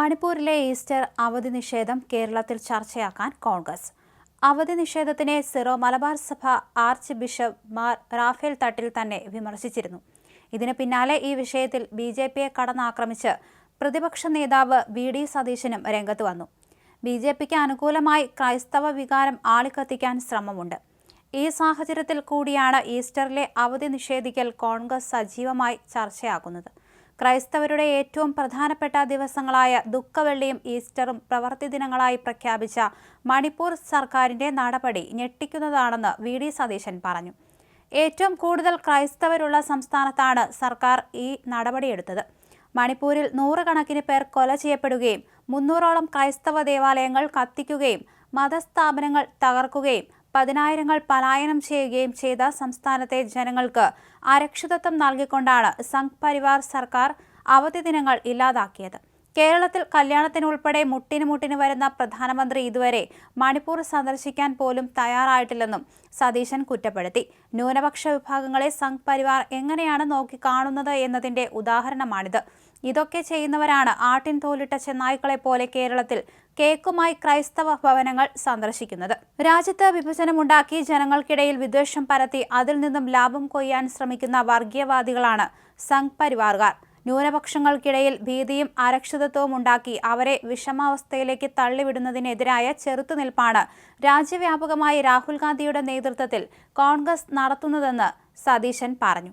മണിപ്പൂരിലെ ഈസ്റ്റർ അവധി നിഷേധം കേരളത്തിൽ ചർച്ചയാക്കാൻ കോൺഗ്രസ്. അവധി നിഷേധത്തിനെ സിറോ മലബാർ സഭ archbishop Mar Rafale Thattil തന്നെ വിമർശിച്ചിരുന്നു. ഇതിന് പിന്നാലെ ഈ വിഷയത്തിൽ ബി ജെ പിയെ കടന്നാക്രമിച്ച് പ്രതിപക്ഷ നേതാവ് വി ഡി സതീശനും രംഗത്ത് വന്നു. ബി ജെ പിക്ക് അനുകൂലമായി ക്രൈസ്തവ വികാരം ആളിക്കത്തിക്കാൻ ശ്രമമുണ്ട്. ഈ സാഹചര്യത്തിൽ കൂടിയാണ് ഈസ്റ്ററിലെ അവധി നിഷേധിക്കൽ കോൺഗ്രസ് സജീവമായി ചർച്ചയാക്കുന്നത്. ക്രൈസ്തവരുടെ ഏറ്റവും പ്രധാനപ്പെട്ട ദിവസങ്ങളായ ദുഃഖവെള്ളിയും ഈസ്റ്ററും പ്രവൃത്തി ദിനങ്ങളായി പ്രഖ്യാപിച്ച മണിപ്പൂർ സർക്കാരിന്റെ നടപടി ഞെട്ടിക്കുന്നതാണെന്ന് വി ഡി സതീശൻ പറഞ്ഞു. ഏറ്റവും കൂടുതൽ ക്രൈസ്തവരുള്ള സംസ്ഥാനത്താണ് സർക്കാർ ഈ നടപടിയെടുത്തത്. മണിപ്പൂരിൽ നൂറുകണക്കിന് പേർ കൊല ചെയ്യപ്പെടുകയും മുന്നൂറോളം ക്രൈസ്തവ ദേവാലയങ്ങൾ കത്തിക്കുകയും മതസ്ഥാപനങ്ങൾ തകർക്കുകയും പതിനായിരങ്ങൾ പലായനം ചെയ്യുകയും ചെയ്ത സംസ്ഥാനത്തെ ജനങ്ങൾക്ക് അരക്ഷിതത്വം നൽകിക്കൊണ്ടാണ് സംഘ് പരിവാർ സർക്കാർ അവധി ദിനങ്ങൾ ഇല്ലാതാക്കിയത്. കേരളത്തിൽ കല്യാണത്തിനുൾപ്പെടെ മുട്ടിന് മുട്ടിന് വരുന്ന പ്രധാനമന്ത്രി ഇതുവരെ മണിപ്പൂർ സന്ദർശിക്കാൻ പോലും തയ്യാറായിട്ടില്ലെന്നും സതീശൻ കുറ്റപ്പെടുത്തി. ന്യൂനപക്ഷ വിഭാഗങ്ങളെ സംഘ് പരിവാർ എങ്ങനെയാണ് നോക്കിക്കാണുന്നത് എന്നതിന്റെ ഉദാഹരണമാണിത്. ഇതൊക്കെ ചെയ്യുന്നവരാണ് ആട്ടിൻ തോലിട്ട ചെന്നായ്ക്കളെ പോലെ കേരളത്തിൽ കേക്കുമായി ക്രൈസ്തവ ഭവനങ്ങൾ സന്ദർശിക്കുന്നത്. രാജ്യത്ത് വിഭജനമുണ്ടാക്കി ജനങ്ങൾക്കിടയിൽ വിദ്വേഷം പരത്തി അതിൽ നിന്നും ലാഭം കൊയ്യാൻ ശ്രമിക്കുന്ന വർഗീയവാദികളാണ് സംഘ് പരിവാറുകാർ ന്യൂനപക്ഷങ്ങൾക്കിടയിൽ ഭീതിയും അരക്ഷിതത്വവും ഉണ്ടാക്കി അവരെ വിഷമാവസ്ഥയിലേക്ക് തള്ളിവിടുന്നതിനെതിരായ ചെറുത്തുനിൽപ്പാണ് രാജ്യവ്യാപകമായി രാഹുൽ ഗാന്ധിയുടെ നേതൃത്വത്തിൽ കോൺഗ്രസ് നടത്തുന്നതെന്ന് സതീശൻ പറഞ്ഞു.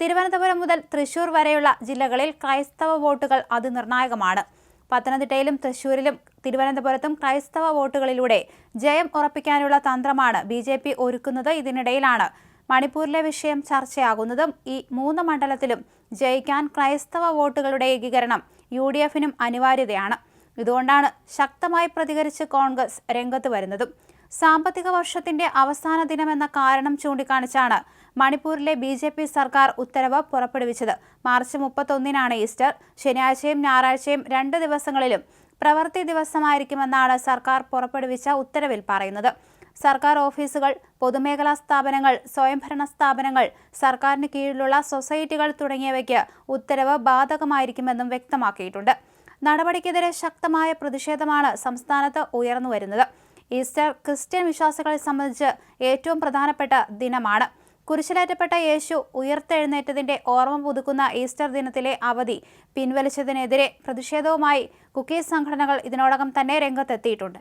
തിരുവനന്തപുരം മുതൽ തൃശൂർ വരെയുള്ള ജില്ലകളിൽ ക്രൈസ്തവ വോട്ടുകൾ അതിനിർണായകമാണ്. പത്തനംതിട്ടയിലും തൃശൂരിലും തിരുവനന്തപുരത്തും ക്രൈസ്തവ വോട്ടുകളിലൂടെ ജയം ഉറപ്പിക്കാനുള്ള തന്ത്രമാണ് ബി ഒരുക്കുന്നത്. ഇതിനിടയിലാണ് മണിപ്പൂരിലെ വിഷയം ചർച്ചയാകുന്നതും ഈ മൂന്ന് മണ്ഡലത്തിലും ജയിക്കാൻ ക്രൈസ്തവ വോട്ടുകളുടെ ഏകീകരണം യു ഡി എഫിനും അനിവാര്യതയാണ്. ഇതുകൊണ്ടാണ് ശക്തമായി പ്രതികരിച്ച് കോൺഗ്രസ് രംഗത്ത് വരുന്നതും. സാമ്പത്തിക വർഷത്തിന്റെ അവസാന ദിനമെന്ന കാരണം ചൂണ്ടിക്കാണിച്ചാണ് മണിപ്പൂരിലെ ബി ജെ പി സർക്കാർ ഉത്തരവ് പുറപ്പെടുവിച്ചത്. മാർച്ച് മുപ്പത്തൊന്നിനാണ് ഈസ്റ്റർ. ശനിയാഴ്ചയും ഞായറാഴ്ചയും രണ്ട് ദിവസങ്ങളിലും പ്രവൃത്തി ദിവസമായിരിക്കുമെന്നാണ് സർക്കാർ പുറപ്പെടുവിച്ച ഉത്തരവിൽ പറയുന്നത്. സർക്കാർ ഓഫീസുകൾ പൊതുമേഖലാ സ്ഥാപനങ്ങൾ സ്വയംഭരണ സ്ഥാപനങ്ങൾ സർക്കാരിന് കീഴിലുള്ള സൊസൈറ്റികൾ തുടങ്ങിയവയ്ക്ക് ഉത്തരവ് ബാധകമായിരിക്കുമെന്നും വ്യക്തമാക്കിയിട്ടുണ്ട്. നടപടിക്കെതിരെ ശക്തമായ പ്രതിഷേധമാണ് സംസ്ഥാനത്ത് ഉയർന്നു വരുന്നത്. ഈസ്റ്റർ ക്രിസ്ത്യൻ വിശ്വാസികളെ സംബന്ധിച്ച് ഏറ്റവും പ്രധാനപ്പെട്ട ദിനമാണ്. കുരിശിലേറ്റപ്പെട്ട യേശു ഉയർത്തെഴുന്നേറ്റതിന്റെ ഓർമ്മ പുതുക്കുന്ന ഈസ്റ്റർ ദിനത്തിലെ അവധി പിൻവലിച്ചതിനെതിരെ പ്രതിഷേധവുമായി കുക്കീസ് സംഘടനകൾ ഇതിനോടകം തന്നെ രംഗത്തെത്തിയിട്ടുണ്ട്.